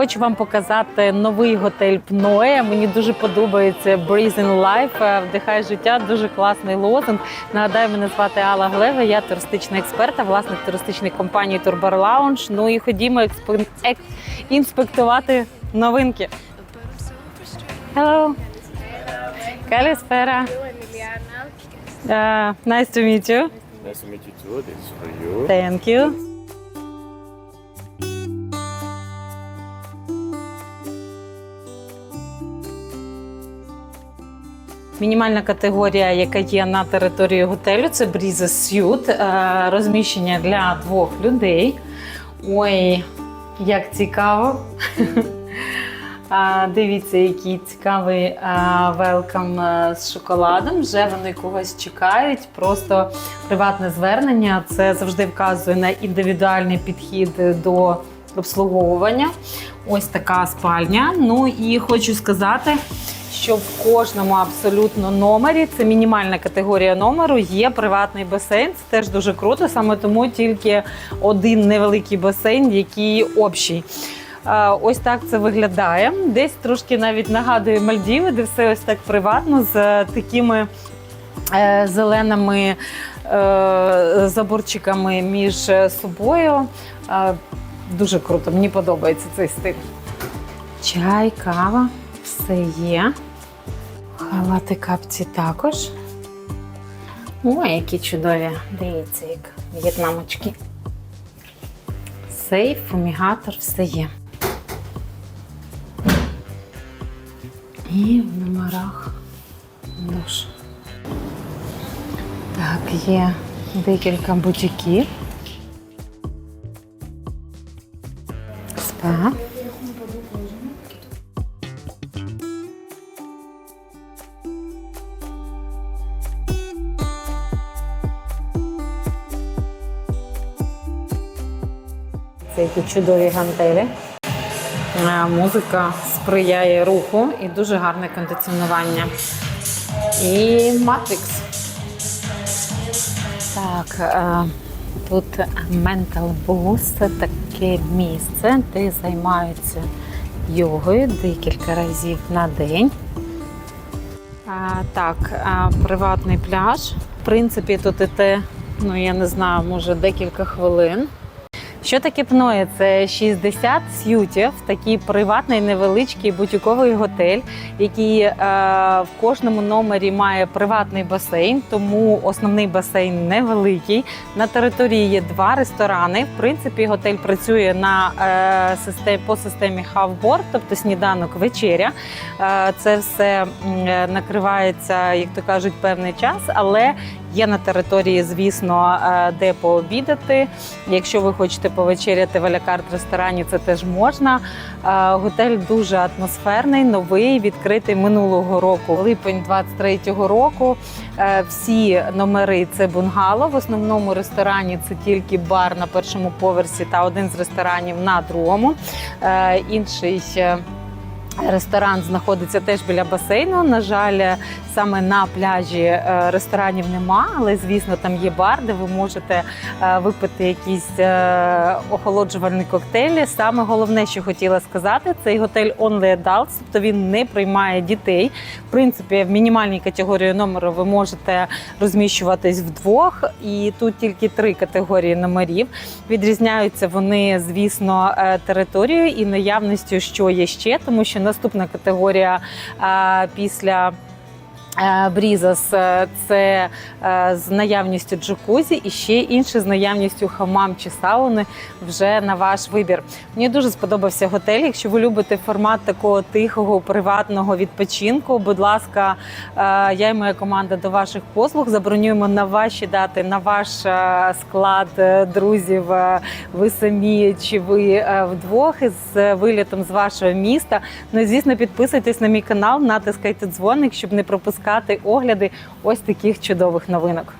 Хочу вам показати новий готель Пноє. Мені дуже подобається Breathe in Life, е, вдихай життя. Дуже класний лозунг. Нагадаю, мене звати Алла Глева. Я туристичний експерт, а власник туристичної компанії Turbar Lounge. Ну і ходімо інспектувати новинки. Hello. Калісфера. Uh, nice to meet you. Nice to meet you too. This is for you. Thank you. Мінімальна категорія, яка є на території готелю, це Breeze Suite. Е, Розміщення для двох людей. Ой, як цікаво. Дивіться, який цікавий велкам з шоколадом. Вже вони когось чекають. Просто приватне звернення. Це завжди вказує на індивідуальний підхід до обслуговування. Ось така спальня. Ну і хочу сказати, що в кожному абсолютно номері це мінімальна категорія номеру. Є приватний басейн. Це теж дуже круто. Саме тому тільки один невеликий басейн, який общий. Е, Ось так це виглядає. Десь трошки навіть нагадує Мальдіви, де все ось так приватно з такими е, зеленими е, заборчиками між собою. Дуже круто, мені подобається цей стиль. Чай, кава, все є. Халати капці також. Ой, які чудові. Дивіться, як в'єтнамочки. Сейф, фумігатор, все є. І в номерах душ. Так, є декілька бутіків. Спа. Це які чудові гантелі. Е, Музика сприяє руху і дуже гарне кондиціонування. І Matrix. Так, е, тут Mental Boost таке місце, де займаються йогою декілька разів на день. Так, приватний пляж. В принципі, тут іде, ну я не знаю, може декілька хвилин. Що таке пноє? Це 60 сютів, такий приватний невеличкий бутіковий готель, який е, в кожному номері має приватний басейн, тому основний басейн невеликий. На території є два ресторани. В принципі, готель працює на е, системі по системі хавборд, тобто сніданок, вечеря. Е, це все е, накривається, як то кажуть, певний час, але Є на території, звісно, е, де пообідати. Якщо ви хочете повечеряти в алякарт ресторані, це теж можна. Е, Готель дуже атмосферний, новий, відкритий минулого року. Липень 23-го року. Е, Всі номери це бунгало. В основному ресторані це тільки бар на першому поверсі та один з ресторанів на другому. Інший. Ресторан знаходиться теж біля басейну. На жаль, саме на пляжі е, ресторанів нема, але звісно, там є бар, де ви можете е, випити якісь е, охолоджувальні коктейлі. Саме головне, що хотіла сказати, цей готель Only Adults, тобто він не приймає дітей. В принципі, в мінімальній категорії номеру ви можете розміщуватись вдвох, і тут тільки три категорії номерів. Відрізняються вони, звісно, територією і наявністю, що є ще, тому що наступна категорія після. Е, Брізас це е, з наявністю джакузі і ще інше з наявністю хамам чи сауни вже на ваш вибір. Мені дуже сподобався готель. Якщо ви любите формат такого тихого приватного відпочинку, будь ласка, е, я і моя команда до ваших послуг забронюємо на ваші дати, на ваш склад друзів. Ви самі чи ви вдвох із вилітом з вашого міста. Ну і звісно, підписуйтесь на мій канал, натискайте дзвоник, щоб не пропускати огляди ось таких чудових новинок.